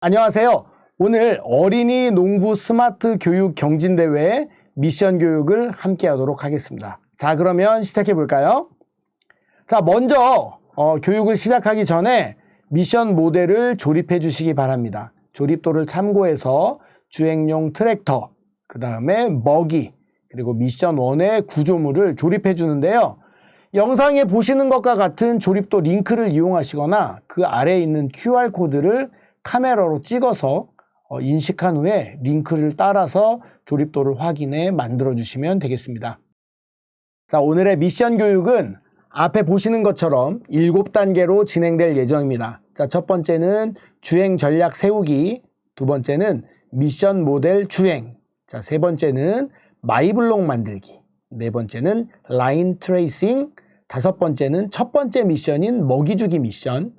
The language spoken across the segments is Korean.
안녕하세요. 오늘 어린이 농부 스마트 교육 경진대회 미션 교육을 함께 하도록 하겠습니다. 자, 그러면 시작해 볼까요? 자, 먼저 어, 교육을 시작하기 전에 미션 모델을 조립해 주시기 바랍니다. 조립도를 참고해서 주행용 트랙터, 그 다음에 먹이, 그리고 미션 1의 구조물을 조립해 주는데요. 영상에 보시는 것과 같은 조립도 링크를 이용하시거나 그 아래에 있는 QR코드를 카메라로 찍어서 어, 인식한 후에 링크를 따라서 조립도를 확인해 만들어 주시면 되겠습니다. 자, 오늘의 미션 교육은 앞에 보시는 것처럼 7단계로 진행될 예정입니다. 자, 첫 번째는 주행 전략 세우기, 두 번째는 미션 모델 주행, 자, 세 번째는 마이블록 만들기, 네 번째는 라인 트레이싱, 다섯 번째는 첫 번째 미션인 먹이주기 미션,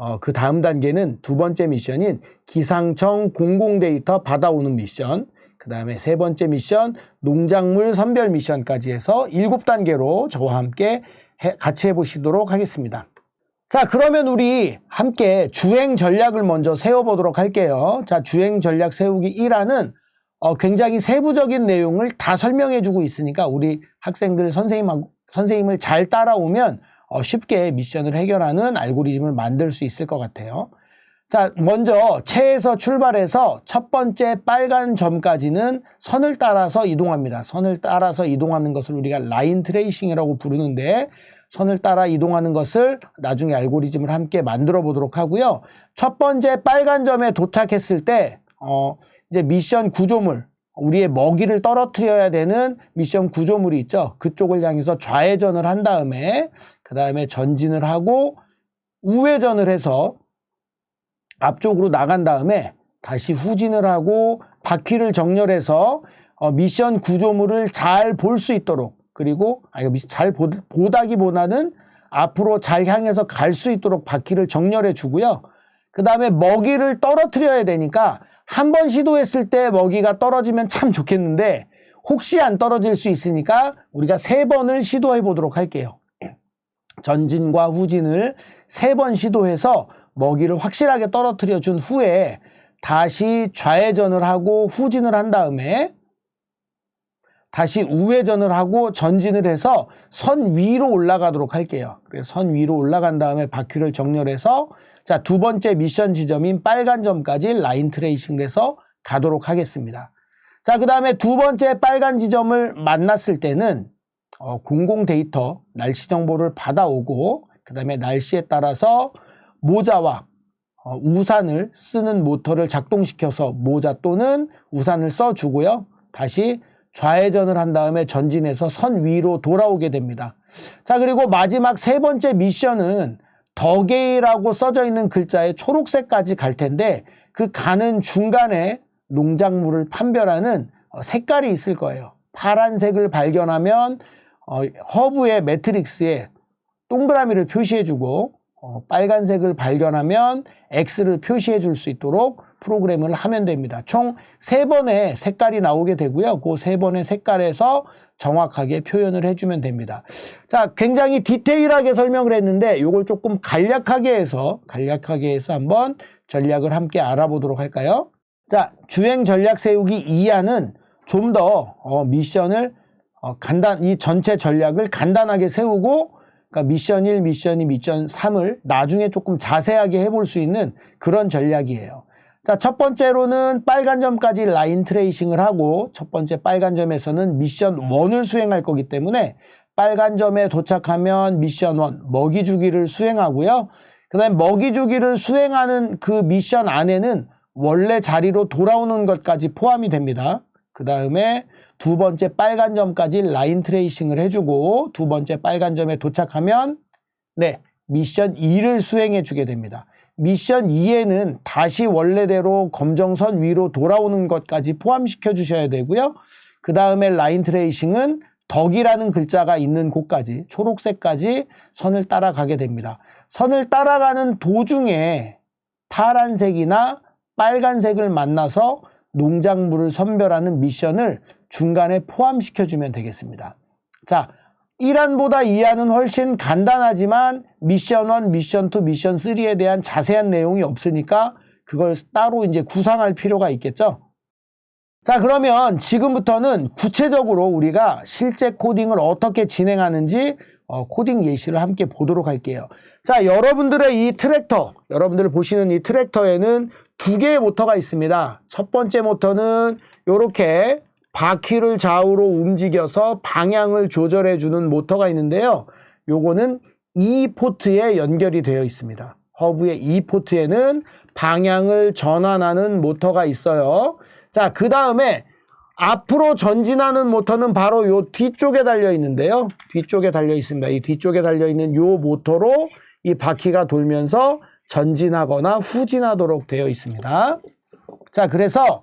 어, 그 다음 단계는 두 번째 미션인 기상청 공공 데이터 받아오는 미션, 그 다음에 세 번째 미션 농작물 선별 미션까지 해서 일곱 단계로 저와 함께 해- 같이 해보시도록 하겠습니다. 자, 그러면 우리 함께 주행 전략을 먼저 세워보도록 할게요. 자, 주행 전략 세우기 1화는 어, 굉장히 세부적인 내용을 다 설명해주고 있으니까 우리 학생들 선생님, 선생님을 잘 따라오면 어, 쉽게 미션을 해결하는 알고리즘을 만들 수 있을 것 같아요. 자, 먼저 체에서 출발해서 첫 번째 빨간 점까지는 선을 따라서 이동합니다. 선을 따라서 이동하는 것을 우리가 라인 트레이싱이라고 부르는데 선을 따라 이동하는 것을 나중에 알고리즘을 함께 만들어 보도록 하고요. 첫 번째 빨간 점에 도착했을 때, 어, 이제 미션 구조물, 우리의 먹이를 떨어뜨려야 되는 미션 구조물이 있죠. 그쪽을 향해서 좌회전을 한 다음에, 그 다음에 전진을 하고, 우회전을 해서 앞쪽으로 나간 다음에 다시 후진을 하고 바퀴를 정렬해서 어, 미션 구조물을 잘 볼 수 있도록 그리고 아 이거 미- 잘 보, 보다기보다는 앞으로 잘 향해서 갈 수 있도록 바퀴를 정렬해 주고요. 그 다음에 먹이를 떨어뜨려야 되니까 한 번 시도했을 때 먹이가 떨어지면 참 좋겠는데 혹시 안 떨어질 수 있으니까 우리가 세 번을 시도해 보도록 할게요. 전진과 후진을 세 번 시도해서 먹이를 확실하게 떨어뜨려 준 후에 다시 좌회전을 하고 후진을 한 다음에 다시 우회전을 하고 전진을 해서 선 위로 올라가도록 할게요. 그래서 선 위로 올라간 다음에 바퀴를 정렬해서 자, 두 번째 미션 지점인 빨간 점까지 라인 트레이싱을 해서 가도록 하겠습니다. 자, 그 다음에 두 번째 빨간 지점을 만났을 때는 어, 공공 데이터 날씨 정보를 받아오고 그 다음에 날씨에 따라서 모자와 어, 우산을 쓰는 모터를 작동시켜서 모자 또는 우산을 써주고요. 다시 좌회전을 한 다음에 전진해서 선 위로 돌아오게 됩니다. 자, 그리고 마지막 세 번째 미션은 더게이라고 써져 있는 글자의 초록색까지 갈 텐데 그 가는 중간에 농작물을 판별하는 어, 색깔이 있을 거예요. 파란색을 발견하면 어, 허브의 매트릭스에 동그라미를 표시해주고 어, 빨간색을 발견하면 X를 표시해 줄 수 있도록 프로그램을 하면 됩니다. 총 세 번의 색깔이 나오게 되고요. 그 세 번의 색깔에서 정확하게 표현을 해주면 됩니다. 자, 굉장히 디테일하게 설명을 했는데 이걸 조금 간략하게 해서 간략하게 해서 한번 전략을 함께 알아보도록 할까요? 자, 주행 전략 세우기 2화는 좀더 어, 미션을 어, 간단 이 전체 전략을 간단하게 세우고 그러니까 미션 1, 미션 2, 미션 3을 나중에 조금 자세하게 해볼 수 있는 그런 전략이에요. 자, 첫 번째로는 빨간 점까지 라인 트레이싱을 하고 첫 번째 빨간 점에서는 미션 1을 수행할 거기 때문에 빨간 점에 도착하면 미션 1 먹이 주기를 수행하고요. 그다음에 먹이 주기를 수행하는 그 미션 안에는 원래 자리로 돌아오는 것까지 포함이 됩니다. 그 다음에 두 번째 빨간 점까지 라인 트레이싱을 해주고 두 번째 빨간 점에 도착하면 네 미션 2를 수행해 주게 됩니다. 미션 2에는 다시 원래대로 검정선 위로 돌아오는 것까지 포함시켜 주셔야 되고요. 그 다음에 라인 트레이싱은 덕이라는 글자가 있는 곳까지 초록색까지 선을 따라가게 됩니다. 선을 따라가는 도중에 파란색이나 빨간색을 만나서 농작물을 선별하는 미션을 중간에 포함시켜주면 되겠습니다. 자, 1안보다 2안은 훨씬 간단하지만 미션 1, 미션 2, 미션 3에 대한 자세한 내용이 없으니까 그걸 따로 이제 구상할 필요가 있겠죠. 자, 그러면 지금부터는 구체적으로 우리가 실제 코딩을 어떻게 진행하는지 어, 코딩 예시를 함께 보도록 할게요. 자, 여러분들의 이 트랙터, 여러분들 보시는 이 트랙터에는 두 개의 모터가 있습니다. 첫 번째 모터는 이렇게 바퀴를 좌우로 움직여서 방향을 조절해 주는 모터가 있는데요. 요거는 E 포트에 연결이 되어 있습니다. 허브의 E 포트에는 방향을 전환하는 모터가 있어요. 자, 그 다음에 앞으로 전진하는 모터는 바로 요 뒤쪽에 달려 있는데요. 뒤쪽에 달려 있습니다. 이 뒤쪽에 달려 있는 요 모터로 이 바퀴가 돌면서 전진하거나 후진하도록 되어 있습니다. 자, 그래서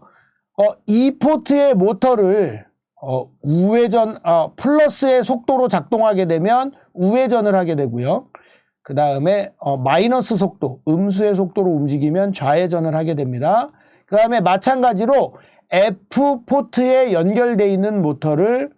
어, 이 포트의 모터를 어, 우회전 어, 플러스의 속도로 작동하게 되면 우회전을 하게 되고요. 그 다음에 어, 마이너스 속도, 음수의 속도로 움직이면 좌회전을 하게 됩니다. 그 다음에 마찬가지로 F 포트에 연결되어 있는 모터를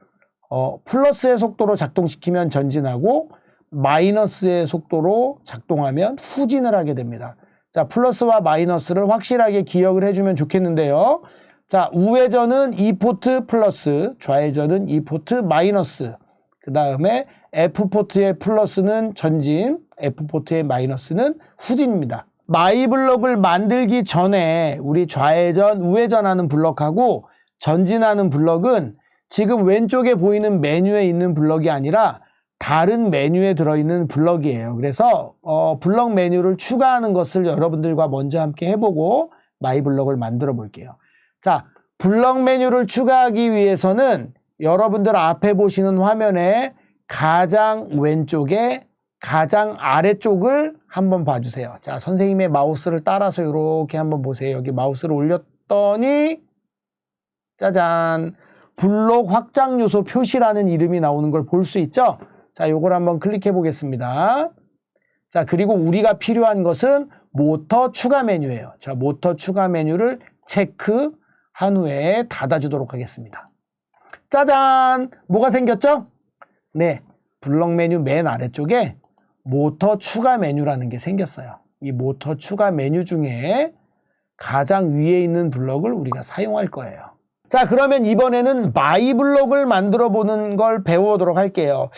어, 플러스의 속도로 작동시키면 전진하고 마이너스의 속도로 작동하면 후진을 하게 됩니다. 자, 플러스와 마이너스를 확실하게 기억을 해주면 좋겠는데요. 자, 우회전은 이 포트 플러스, 좌회전은 이 포트 마이너스. 그 다음에 F 포트의 플러스는 전진, F 포트의 마이너스는 후진입니다. 마이 블럭을 만들기 전에 우리 좌회전, 우회전하는 블럭하고 전진하는 블럭은 지금 왼쪽에 보이는 메뉴에 있는 블럭이 아니라 다른 메뉴에 들어있는 블럭이에요. 그래서 어, 블럭 메뉴를 추가하는 것을 여러분들과 먼저 함께 해보고 마이 블럭을 만들어 볼게요. 자, 블럭 메뉴를 추가하기 위해서는 여러분들 앞에 보시는 화면에 가장 왼쪽에 가장 아래쪽을 한번 봐주세요. 자, 선생님의 마우스를 따라서 이렇게 한번 보세요. 여기 마우스를 올렸더니 짜잔 블록 확장 요소 표시라는 이름이 나오는 걸 볼 수 있죠? 자, 요걸 한번 클릭해 보겠습니다. 자, 그리고 우리가 필요한 것은 모터 추가 메뉴예요. 자, 모터 추가 메뉴를 체크 한 후에 닫아주도록 하겠습니다. 짜잔! 뭐가 생겼죠? 네, 블럭 메뉴 맨 아래쪽에 모터 추가 메뉴라는 게 생겼어요. 이 모터 추가 메뉴 중에 가장 위에 있는 블럭을 우리가 사용할 거예요. 자, 그러면 이번에는 마이 블럭을 만들어 보는 걸 배워보도록 할게요.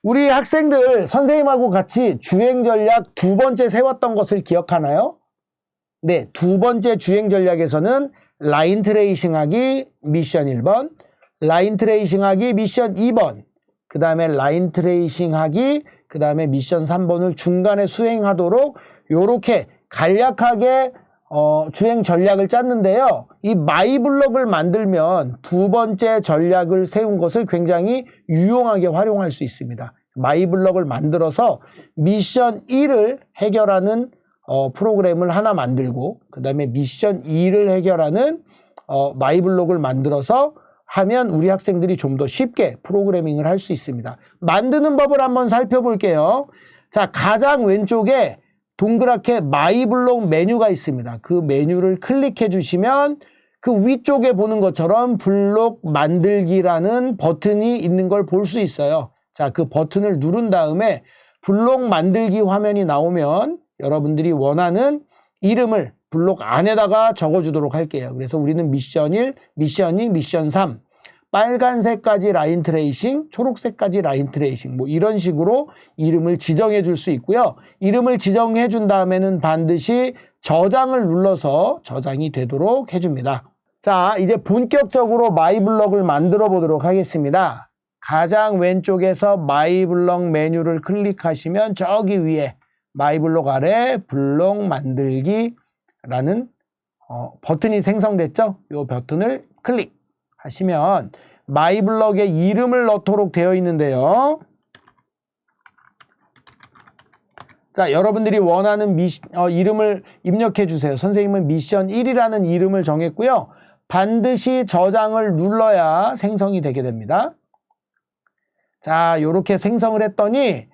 우리 학생들 선생님하고 같이 주행 전략 두 번째 세웠던 것을 기억하나요? 네, 두 번째 주행 전략에서는 라인 트레이싱 하기 미션 1번, 라인 트레이싱 하기 미션 2번, 그 다음에 라인 트레이싱 하기, 그 다음에 미션 3번을 중간에 수행하도록 요렇게 간략하게 어, 주행 전략을 짰는데요. 이 마이 블럭을 만들면 두 번째 전략을 세운 것을 굉장히 유용하게 활용할 수 있습니다. 마이 블럭을 만들어서 미션 1을 해결하는 어, 프로그램을 하나 만들고 그 다음에 미션 2를 해결하는 어, 마이 블럭을 만들어서 하면 우리 학생들이 좀 더 쉽게 프로그래밍을 할 수 있습니다. 만드는 법을 한번 살펴볼게요. 자, 가장 왼쪽에 동그랗게 마이 블록 메뉴가 있습니다. 그 메뉴를 클릭해 주시면 그 위쪽에 보는 것처럼 블록 만들기라는 버튼이 있는 걸 볼 수 있어요. 자, 그 버튼을 누른 다음에 블록 만들기 화면이 나오면 여러분들이 원하는 이름을 블록 안에다가 적어주도록 할게요. 그래서 우리는 미션 1, 미션 2, 미션 3 빨간색까지 라인 트레이싱, 초록색까지 라인 트레이싱 뭐 이런 식으로 이름을 지정해 줄 수 있고요. 이름을 지정해 준 다음에는 반드시 저장을 눌러서 저장이 되도록 해줍니다. 자, 이제 본격적으로 마이블럭을 만들어 보도록 하겠습니다. 가장 왼쪽에서 마이블럭 메뉴를 클릭하시면 저기 위에 마이블럭 아래 블럭 만들기라는 어, 버튼이 생성됐죠? 이 버튼을 클릭. 하시면 마이블럭에 이름을 넣도록 되어 있는데요. 자, 여러분들이 원하는 미, 어, 이름을 입력해 주세요. 선생님은 미션 1이라는 이름을 정했고요. 반드시 저장을 눌러야 생성이 되게 됩니다. 자, 이렇게 생성을 했더니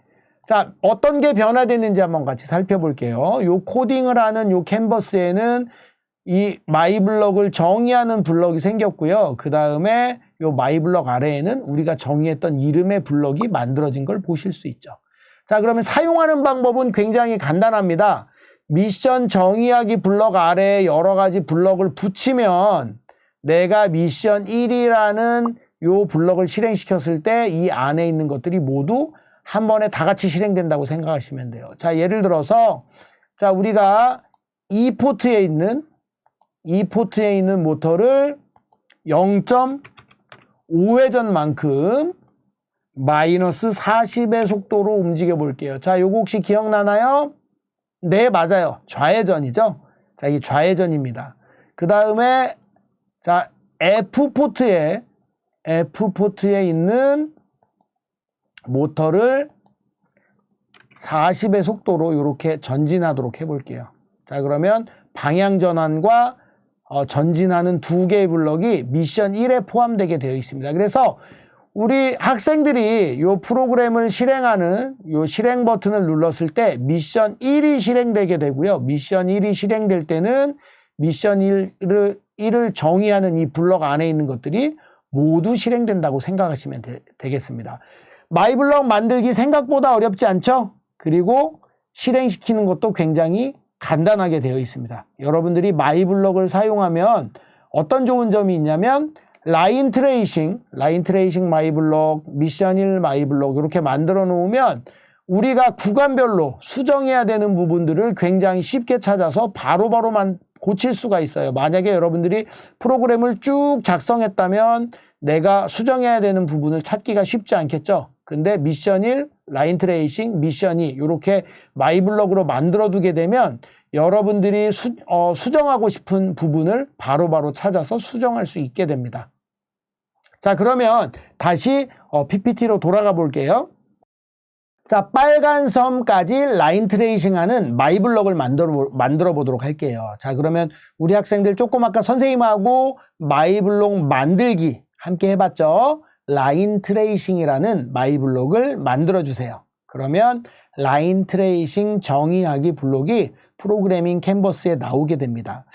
자, 어떤 게 변화됐는지 한번 같이 살펴볼게요. 요 코딩을 하는 요 캔버스에는 이 마이블럭을 정의하는 블럭이 생겼고요. 그 다음에 이 마이블럭 아래에는 우리가 정의했던 이름의 블럭이 만들어진 걸 보실 수 있죠. 자, 그러면 사용하는 방법은 굉장히 간단합니다. 미션 정의하기 블럭 아래에 여러 가지 블럭을 붙이면 내가 미션 1이라는 요 블럭을 실행시켰을 때 이 안에 있는 것들이 모두 한 번에 다 같이 실행된다고 생각하시면 돼요. 자, 예를 들어서 자, 우리가 이 포트에 있는 이 포트에 있는 모터를 0.5회전만큼 마이너스 40의 속도로 움직여 볼게요. 자, 요거 혹시 기억나나요? 네, 맞아요. 좌회전이죠. 자, 이 좌회전입니다. 그 다음에 자, F 포트에 F 포트에 있는 모터를 40의 속도로 이렇게 전진하도록 해볼게요. 자, 그러면 방향 전환과 어, 전진하는 두 개의 블럭이 미션 1에 포함되게 되어 있습니다. 그래서 우리 학생들이 이 프로그램을 실행하는 이 실행 버튼을 눌렀을 때 미션 1이 실행되게 되고요. 미션 1이 실행될 때는 미션 1을, 1을 정의하는 이 블럭 안에 있는 것들이 모두 실행된다고 생각하시면 되, 겠습니다 마이블럭 만들기 생각보다 어렵지 않죠? 그리고 실행시키는 것도 굉장히 간단하게 되어 있습니다. 여러분들이 마이블럭을 사용하면 어떤 좋은 점이 있냐면 라인 트레이싱, 라인 트레이싱 마이블럭, 미션 1 마이블럭 이렇게 만들어 놓으면 우리가 구간별로 수정해야 되는 부분들을 굉장히 쉽게 찾아서 바로바로만 고칠 수가 있어요. 만약에 여러분들이 프로그램을 쭉 작성했다면 내가 수정해야 되는 부분을 찾기가 쉽지 않겠죠. 근데 미션 1, 라인 트레이싱, 미션 2 이렇게 마이블럭으로 만들어 두게 되면 여러분들이 수, 어, 수정하고 싶은 부분을 바로바로 바로 찾아서 수정할 수 있게 됩니다. 자 그러면 다시 어, PPT로 돌아가 볼게요. 자 빨간 섬까지 라인 트레이싱하는 마이블럭을 만들어, 만들어 보도록 할게요. 자 그러면 우리 학생들 조금 아까 선생님하고 마이블럭 만들기 함께 해봤죠. 라인 트레이싱이라는 마이 블록을 만들어 주세요. 그러면 라인 트레이싱 정의하기 블록이 프로그래밍 캔버스에 나오게 됩니다.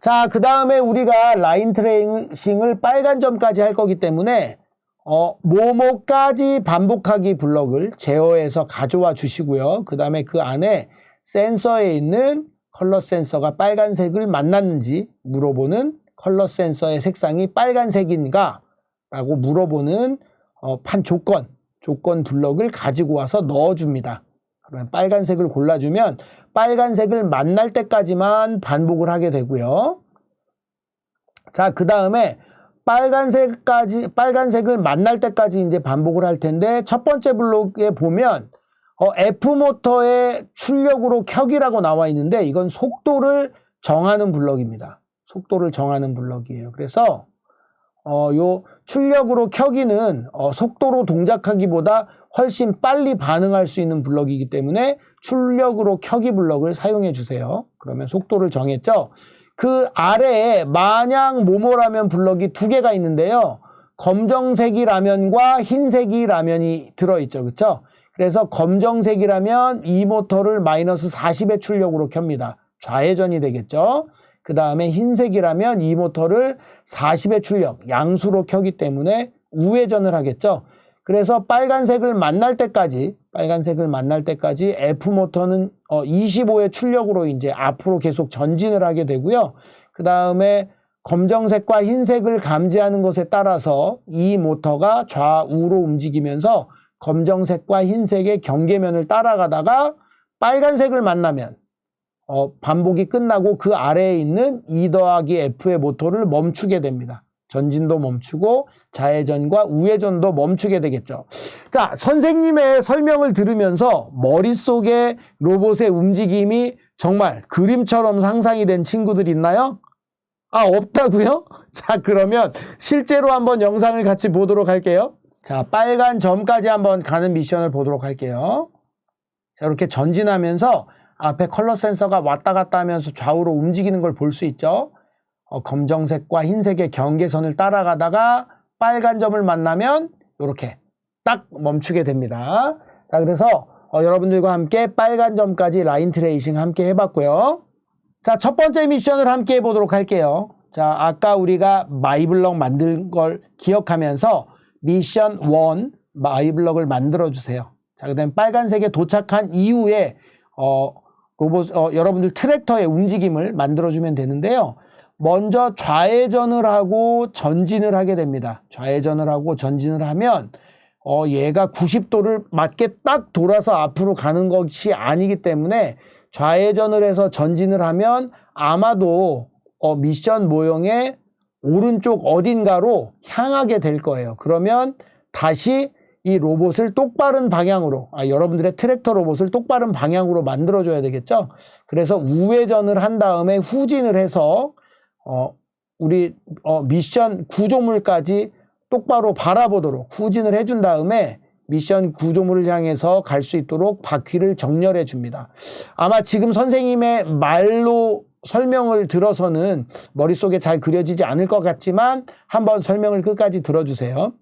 자, 그 다음에 우리가 라인 트레이싱을 빨간 점까지 할 거기 때문에 어, 뭐뭐까지 반복하기 블럭을 제어해서 가져와 주시고요. 그 다음에 그 안에 센서에 있는 컬러 센서가 빨간색을 만났는지 물어보는 컬러 센서의 색상이 빨간색인가 라고 물어보는 어, 판 조건, 조건 블럭을 가지고 와서 넣어줍니다. 그러면 빨간색을 골라주면 빨간색을 만날 때까지만 반복을 하게 되고요. 자, 그 다음에 빨간색까지, 빨간색을 만날 때까지 이제 반복을 할 텐데 첫 번째 블록에 보면 어, F모터의 출력으로 켜기라고 나와 있는데 이건 속도를 정하는 블럭입니다. 속도를 정하는 블럭이에요. 그래서 어, 요 출력으로 켜기는 어, 속도로 동작하기보다 훨씬 빨리 반응할 수 있는 블럭이기 때문에 출력으로 켜기 블럭을 사용해 주세요. 그러면 속도를 정했죠. 그 아래에 마냥 모모라면 블럭이 두 개가 있는데요. 검정색이 라면과 흰색이 라면이 들어있죠. 그렇죠? 그래서 검정색이라면 이 모터를 마이너스 40의 출력으로 켭니다. 좌회전이 되겠죠. 그 다음에 흰색이라면 이 모터를 40의 출력, 양수로 켜기 때문에 우회전을 하겠죠. 그래서 빨간색을 만날 때까지, 빨간색을 만날 때까지 F모터는 25의 어, 출력으로 이제 앞으로 계속 전진을 하게 되고요. 그 다음에 검정색과 흰색을 감지하는 것에 따라서 이 모터가 좌우로 움직이면서 검정색과 흰색의 경계면을 따라가다가 빨간색을 만나면 어, 반복이 끝나고 그 아래에 있는 2 더하기 F의 모터를 멈추게 됩니다. 전진도 멈추고 좌회전과 우회전도 멈추게 되겠죠. 자, 선생님의 설명을 들으면서 머릿속에 로봇의 움직임이 정말 그림처럼 상상이 된 친구들 있나요? 아, 없다고요? 자, 그러면 실제로 한번 영상을 같이 보도록 할게요. 자, 빨간 점까지 한번 가는 미션을 보도록 할게요. 자, 이렇게 전진하면서 앞에 컬러 센서가 왔다 갔다 하면서 좌우로 움직이는 걸 볼 수 있죠. 어, 검정색과 흰색의 경계선을 따라가다가 빨간 점을 만나면 이렇게 딱 멈추게 됩니다. 자, 그래서 어, 여러분들과 함께 빨간 점까지 라인 트레이싱 함께 해봤고요. 자, 첫 번째 미션을 함께 해보도록 할게요. 자, 아까 우리가 마이블럭 만든 걸 기억하면서 미션 1 마이블럭을 만들어 주세요. 자, 그 다음에 빨간색에 도착한 이후에 어, 로봇 어, 여러분들 트랙터의 움직임을 만들어주면 되는데요. 먼저 좌회전을 하고 전진을 하게 됩니다. 좌회전을 하고 전진을 하면 어, 얘가 90도를 맞게 딱 돌아서 앞으로 가는 것이 아니기 때문에 좌회전을 해서 전진을 하면 아마도 어, 미션 모형의 오른쪽 어딘가로 향하게 될 거예요. 그러면 다시 이 로봇을 똑바른 방향으로, 아, 여러분들의 트랙터 로봇을 똑바른 방향으로 만들어줘야 되겠죠? 그래서 우회전을 한 다음에 후진을 해서, 어, 우리, 어, 미션 구조물까지 똑바로 바라보도록 후진을 해준 다음에 미션 구조물을 향해서 갈 수 있도록 바퀴를 정렬해 줍니다. 아마 지금 선생님의 말로 설명을 들어서는 머릿속에 잘 그려지지 않을 것 같지만 한번 설명을 끝까지 들어주세요.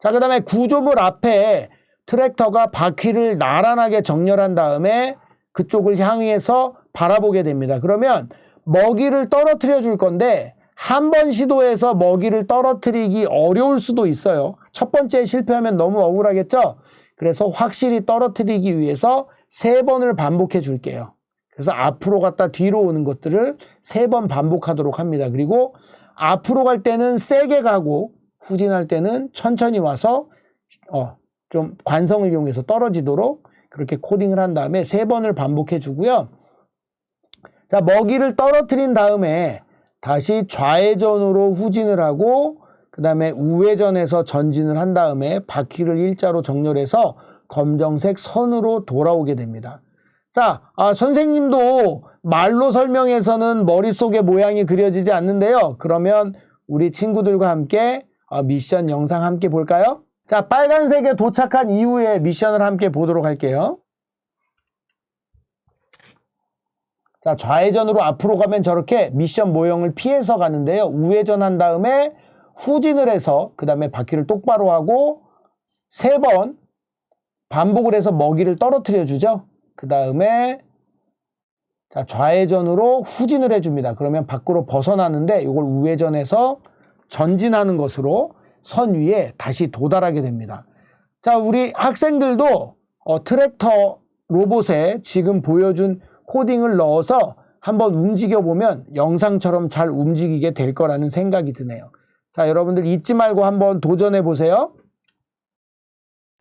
자, 그 다음에 구조물 앞에 트랙터가 바퀴를 나란하게 정렬한 다음에 그쪽을 향해서 바라보게 됩니다. 그러면 먹이를 떨어뜨려 줄 건데 한 번 시도해서 먹이를 떨어뜨리기 어려울 수도 있어요. 첫 번째 실패하면 너무 억울하겠죠? 그래서 확실히 떨어뜨리기 위해서 세 번을 반복해 줄게요. 그래서 앞으로 갔다 뒤로 오는 것들을 세 번 반복하도록 합니다. 그리고 앞으로 갈 때는 세게 가고 후진할 때는 천천히 와서 어, 좀 관성을 이용해서 떨어지도록 그렇게 코딩을 한 다음에 세 번을 반복해 주고요. 자, 먹이를 떨어뜨린 다음에 다시 좌회전으로 후진을 하고 그 다음에 우회전에서 전진을 한 다음에 바퀴를 일자로 정렬해서 검정색 선으로 돌아오게 됩니다. 자, 아, 선생님도 말로 설명해서는 머릿속에 모양이 그려지지 않는데요. 그러면 우리 친구들과 함께 어, 미션 영상 함께 볼까요? 자, 빨간색에 도착한 이후에 미션을 함께 보도록 할게요. 자, 좌회전으로 앞으로 가면 저렇게 미션 모형을 피해서 가는데요. 우회전 한 다음에 후진을 해서 그 다음에 바퀴를 똑바로 하고 세 번 반복을 해서 먹이를 떨어뜨려 주죠. 그 다음에 자, 좌회전으로 후진을 해줍니다. 그러면 밖으로 벗어나는데 이걸 우회전해서 전진하는 것으로 선 위에 다시 도달하게 됩니다. 자, 우리 학생들도 어, 트랙터 로봇에 지금 보여준 코딩을 넣어서 한번 움직여 보면 영상처럼 잘 움직이게 될 거라는 생각이 드네요. 자, 여러분들 잊지 말고 한번 도전해 보세요.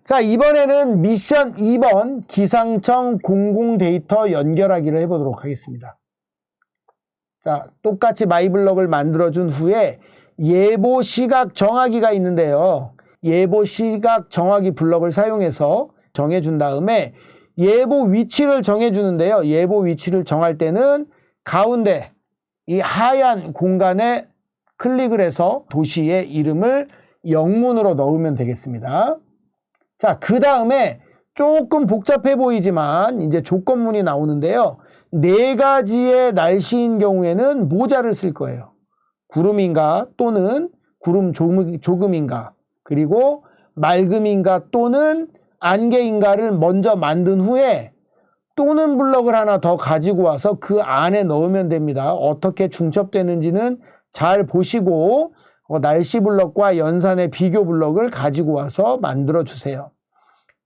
자, 이번에는 미션 2번 기상청 공공 데이터 연결하기를 해보도록 하겠습니다. 자, 똑같이 마이블럭을 만들어준 후에 예보 시각 정하기가 있는데요. 예보 시각 정하기 블럭을 사용해서 정해준 다음에 예보 위치를 정해주는데요. 예보 위치를 정할 때는 가운데 이 하얀 공간에 클릭을 해서 도시의 이름을 영문으로 넣으면 되겠습니다. 자, 그 다음에 조금 복잡해 보이지만 이제 조건문이 나오는데요. 네 가지의 날씨인 경우에는 모자를 쓸 거예요. 구름인가 또는 구름 조금 인가 그리고 맑음인가 또는 안개인가를 먼저 만든 후에 또는 블럭을 하나 더 가지고 와서 그 안에 넣으면 됩니다. 어떻게 중첩되는지는 잘 보시고 어, 날씨 블럭과 연산의 비교 블럭을 가지고 와서 만들어 주세요.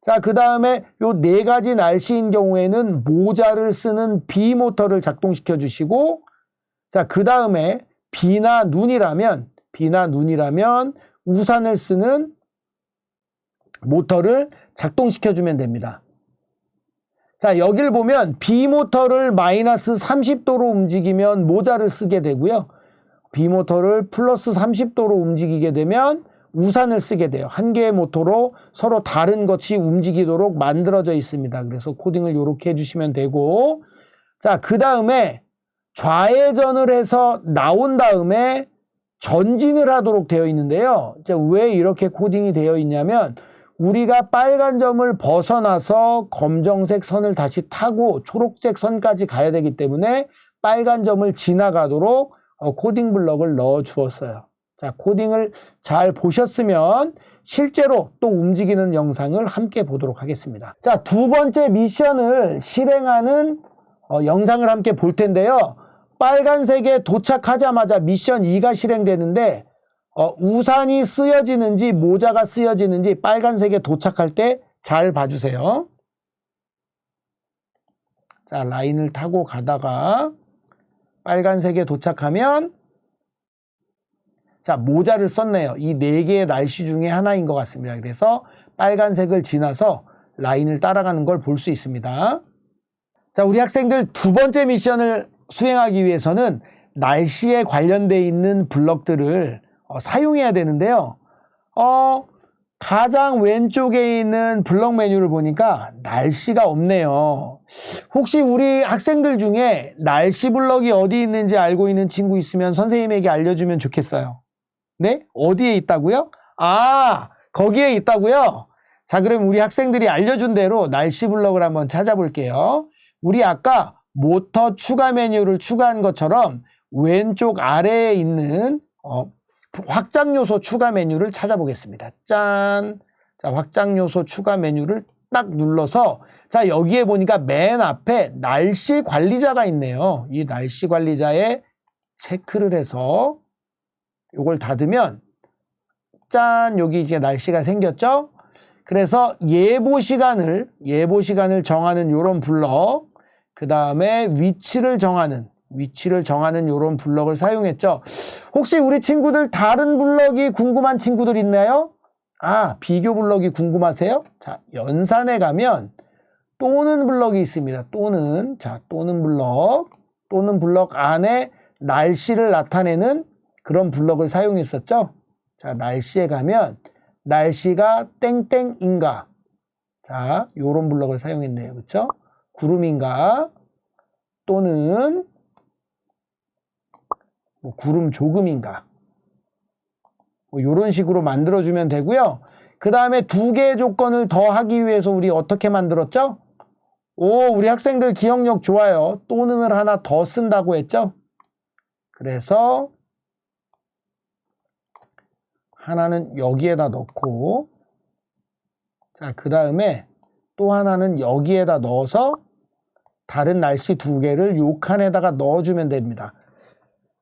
자, 그 다음에 요 네 가지 날씨인 경우에는 모자를 쓰는 비 모터를 작동시켜 주시고 자, 그 다음에 비나 눈이라면 비나 눈이라면 우산을 쓰는 모터를 작동시켜 주면 됩니다. 자, 여길 보면 B 모터를 마이너스 30도로 움직이면 모자를 쓰게 되고요. B 모터를 플러스 30도로 움직이게 되면 우산을 쓰게 돼요. 한 개의 모터로 서로 다른 것이 움직이도록 만들어져 있습니다. 그래서 코딩을 이렇게 해주시면 되고, 자, 그 다음에 좌회전을 해서 나온 다음에 전진을 하도록 되어 있는데요. 자, 왜 이렇게 코딩이 되어 있냐면, 우리가 빨간 점을 벗어나서 검정색 선을 다시 타고 초록색 선까지 가야 되기 때문에 빨간 점을 지나가도록 어, 코딩 블럭을 넣어 주었어요. 자, 코딩을 잘 보셨으면 실제로 또 움직이는 영상을 함께 보도록 하겠습니다. 자, 두 번째 미션을 실행하는 어, 영상을 함께 볼 텐데요. 빨간색에 도착하자마자 미션 2가 실행되는데 어, 우산이 쓰여지는지 모자가 쓰여지는지 빨간색에 도착할 때 잘 봐주세요. 자, 라인을 타고 가다가 빨간색에 도착하면 자, 모자를 썼네요. 이 네 개의 날씨 중에 하나인 것 같습니다. 그래서 빨간색을 지나서 라인을 따라가는 걸 볼 수 있습니다. 자, 우리 학생들 두 번째 미션을 수행하기 위해서는 날씨에 관련돼 있는 블럭들을 어, 사용해야 되는데요. 어, 가장 왼쪽에 있는 블럭 메뉴를 보니까 날씨가 없네요. 혹시 우리 학생들 중에 날씨 블럭이 어디 있는지 알고 있는 친구 있으면 선생님에게 알려주면 좋겠어요. 네? 어디에 있다고요? 아, 거기에 있다고요? 자, 그럼 우리 학생들이 알려준 대로 날씨 블럭을 한번 찾아볼게요. 우리 아까 모터 추가 메뉴를 추가한 것처럼 왼쪽 아래에 있는 어, 확장 요소 추가 메뉴를 찾아보겠습니다. 짠. 자, 확장 요소 추가 메뉴를 딱 눌러서 자, 여기에 보니까 맨 앞에 날씨 관리자가 있네요. 이 날씨 관리자에 체크를 해서 이걸 닫으면 짠, 여기 이제 날씨가 생겼죠? 그래서 예보 시간을 예보 시간을 정하는 요런 블럭 그 다음에 위치를 정하는 위치를 정하는 요런 블럭을 사용했죠. 혹시 우리 친구들 다른 블럭이 궁금한 친구들 있나요? 아, 비교 블럭이 궁금하세요? 자, 연산에 가면 또는 블럭이 있습니다. 또는 자, 또는 블럭 또는 블럭 안에 날씨를 나타내는 그런 블럭을 사용했었죠. 자, 날씨에 가면 날씨가 땡땡인가? 자, 요런 블럭을 사용했네요. 그렇죠? 구름인가? 또는 뭐 구름 조금인가? 뭐 요런 식으로 만들어주면 되고요. 그 다음에 두 개의 조건을 더 하기 위해서 우리 어떻게 만들었죠? 오, 우리 학생들 기억력 좋아요. 또는을 하나 더 쓴다고 했죠? 그래서 하나는 여기에다 넣고 자, 그 다음에 또 하나는 여기에다 넣어서 다른 날씨 두 개를 요 칸에다가 넣어주면 됩니다.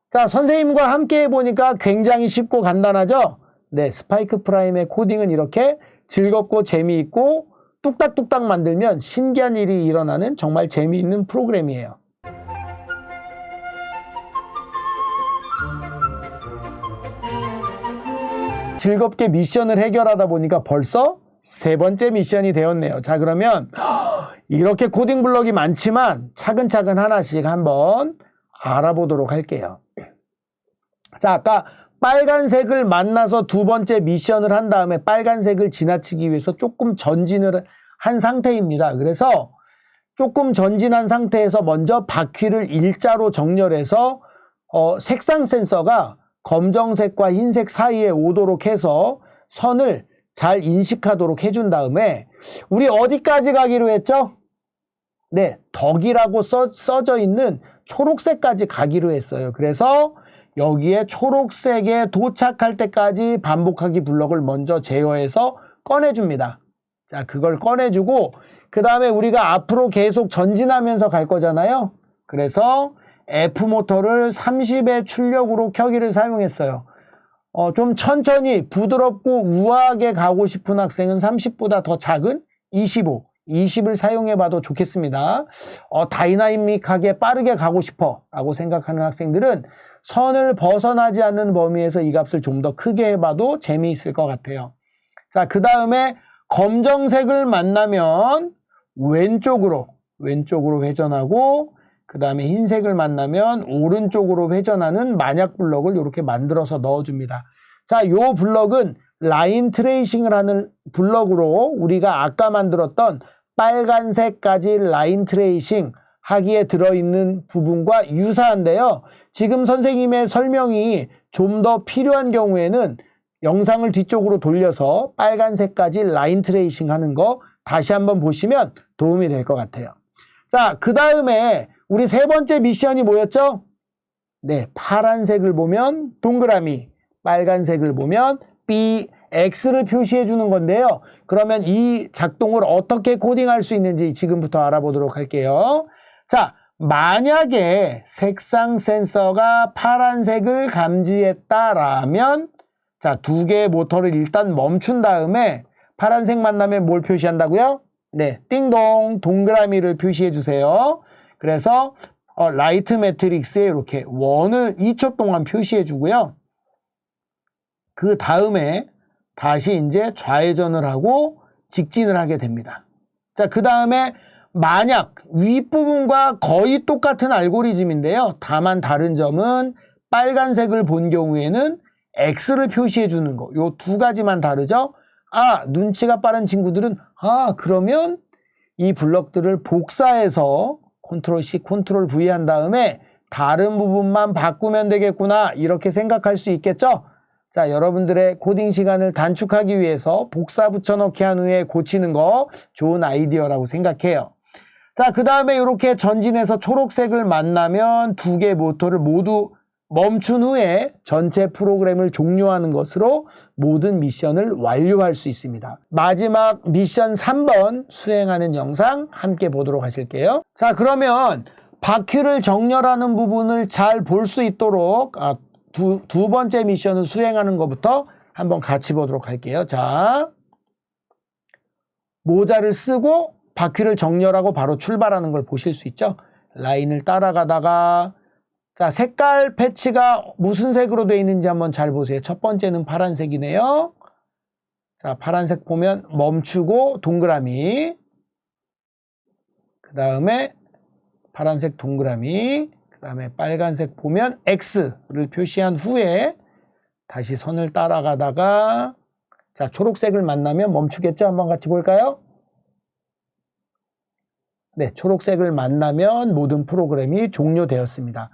자, 선생님과 함께 해보니까 굉장히 쉽고 간단하죠? 네, 스파이크 프라임의 코딩은 이렇게 즐겁고 재미있고 뚝딱뚝딱 만들면 신기한 일이 일어나는 정말 재미있는 프로그램이에요. 즐겁게 미션을 해결하다 보니까 벌써 세 번째 미션이 되었네요. 자, 그러면 이렇게 코딩 블럭이 많지만 차근차근 하나씩 한번 알아보도록 할게요. 자, 아까 빨간색을 만나서 두 번째 미션을 한 다음에 빨간색을 지나치기 위해서 조금 전진을 한 상태입니다. 그래서 조금 전진한 상태에서 먼저 바퀴를 일자로 정렬해서 어, 색상 센서가 검정색과 흰색 사이에 오도록 해서 선을 잘 인식하도록 해준 다음에 우리 어디까지 가기로 했죠? 네, 덕이라고 써, 써져 있는 초록색까지 가기로 했어요. 그래서 여기에 초록색에 도착할 때까지 반복하기 블럭을 먼저 제어해서 꺼내줍니다. 자, 그걸 꺼내주고 그 다음에 우리가 앞으로 계속 전진하면서 갈 거잖아요. 그래서 F 모터를 30의 출력으로 켜기를 사용했어요. 어, 좀 천천히 부드럽고 우아하게 가고 싶은 학생은 30보다 더 작은 25, 20을 사용해 봐도 좋겠습니다. 어, 다이나믹하게 빠르게 가고 싶어 라고 생각하는 학생들은 선을 벗어나지 않는 범위에서 이 값을 좀 더 크게 해봐도 재미있을 것 같아요. 자, 그 다음에 검정색을 만나면 왼쪽으로, 왼쪽으로 회전하고 그 다음에 흰색을 만나면 오른쪽으로 회전하는 만약 블럭을 이렇게 만들어서 넣어줍니다. 자, 요 블럭은 라인 트레이싱을 하는 블럭으로 우리가 아까 만들었던 빨간색까지 라인 트레이싱 하기에 들어있는 부분과 유사한데요. 지금 선생님의 설명이 좀 더 필요한 경우에는 영상을 뒤쪽으로 돌려서 빨간색까지 라인 트레이싱 하는 거 다시 한번 보시면 도움이 될 것 같아요. 자, 그 다음에 우리 세 번째 미션이 뭐였죠? 네, 파란색을 보면 동그라미, 빨간색을 보면 B, X를 표시해 주는 건데요. 그러면 이 작동을 어떻게 코딩할 수 있는지 지금부터 알아보도록 할게요. 자, 만약에 색상 센서가 파란색을 감지했다라면 자, 두 개의 모터를 일단 멈춘 다음에 파란색 만나면 뭘 표시한다고요? 네, 띵동 동그라미를 표시해 주세요. 그래서 어, 라이트 매트릭스에 이렇게 원을 2초 동안 표시해 주고요. 그 다음에 다시 이제 좌회전을 하고 직진을 하게 됩니다. 자, 그 다음에 만약 윗부분과 거의 똑같은 알고리즘인데요. 다만 다른 점은 빨간색을 본 경우에는 X를 표시해 주는 거. 요 두 가지만 다르죠? 아, 눈치가 빠른 친구들은 아, 그러면 이 블럭들을 복사해서 컨트롤 C, 컨트롤 V 한 다음에 다른 부분만 바꾸면 되겠구나. 이렇게 생각할 수 있겠죠? 자, 여러분들의 코딩 시간을 단축하기 위해서 복사 붙여넣기 한 후에 고치는 거 좋은 아이디어라고 생각해요. 자, 그 다음에 이렇게 전진해서 초록색을 만나면 두 개 모터를 모두 멈춘 후에 전체 프로그램을 종료하는 것으로 모든 미션을 완료할 수 있습니다. 마지막 미션 3번 수행하는 영상 함께 보도록 하실게요. 자, 그러면 바퀴를 정렬하는 부분을 잘 볼 수 있도록 아, 두, 두 번째 미션을 수행하는 것부터 한번 같이 보도록 할게요. 자, 모자를 쓰고 바퀴를 정렬하고 바로 출발하는 걸 보실 수 있죠. 라인을 따라가다가 자 색깔 패치가 무슨 색으로 되어 있는지 한번 잘 보세요. 첫 번째는 파란색이네요. 자 파란색 보면 멈추고 동그라미 그 다음에 파란색 동그라미 그 다음에 빨간색 보면 X를 표시한 후에 다시 선을 따라가다가 자 초록색을 만나면 멈추겠죠? 한번 같이 볼까요? 네, 초록색을 만나면 모든 프로그램이 종료되었습니다.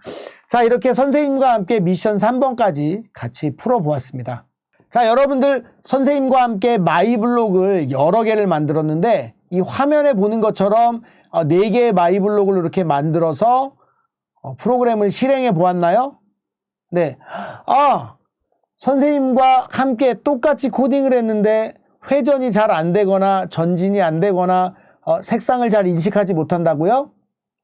자, 이렇게 선생님과 함께 미션 3번까지 같이 풀어보았습니다. 자, 여러분들 선생님과 함께 마이블록을 여러 개를 만들었는데 이 화면에 보는 것처럼 어, 4개의 마이블록을 이렇게 만들어서 어, 프로그램을 실행해 보았나요? 네. 아, 선생님과 함께 똑같이 코딩을 했는데 회전이 잘 안 되거나 전진이 안 되거나 어, 색상을 잘 인식하지 못한다고요?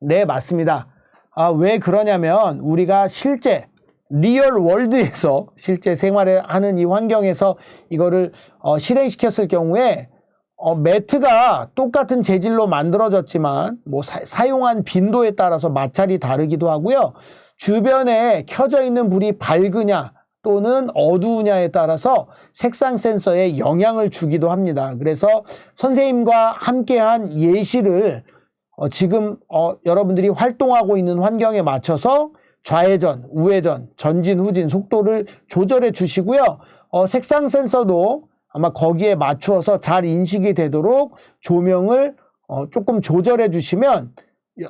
네, 맞습니다. 아, 왜 그러냐면 우리가 실제 리얼 월드에서 실제 생활을 하는 이 환경에서 이거를 어, 실행시켰을 경우에 어, 매트가 똑같은 재질로 만들어졌지만 뭐 사, 용한 빈도에 따라서 마찰이 다르기도 하고요. 주변에 켜져 있는 불이 밝으냐 또는 어두우냐에 따라서 색상 센서에 영향을 주기도 합니다. 그래서 선생님과 함께한 예시를 어, 지금 어, 여러분들이 활동하고 있는 환경에 맞춰서 좌회전, 우회전, 전진, 후진 속도를 조절해 주시고요. 어, 색상 센서도 아마 거기에 맞추어서 잘 인식이 되도록 조명을 어, 조금 조절해 주시면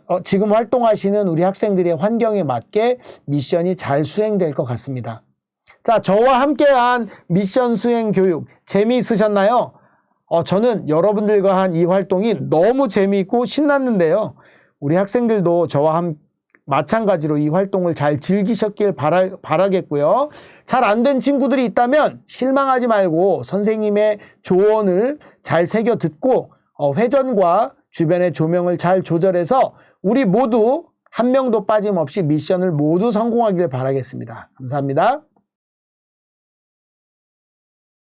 어, 지금 활동하시는 우리 학생들의 환경에 맞게 미션이 잘 수행될 것 같습니다. 자, 저와 함께한 미션 수행 교육 재미있으셨나요? 어, 저는 여러분들과 한 이 활동이 너무 재미있고 신났는데요. 우리 학생들도 저와 함 마찬가지로 이 활동을 잘 즐기셨길 바라, 바라겠고요. 잘 안 된 친구들이 있다면 실망하지 말고 선생님의 조언을 잘 새겨 듣고 어, 회전과 주변의 조명을 잘 조절해서 우리 모두 한 명도 빠짐없이 미션을 모두 성공하기를 바라겠습니다. 감사합니다.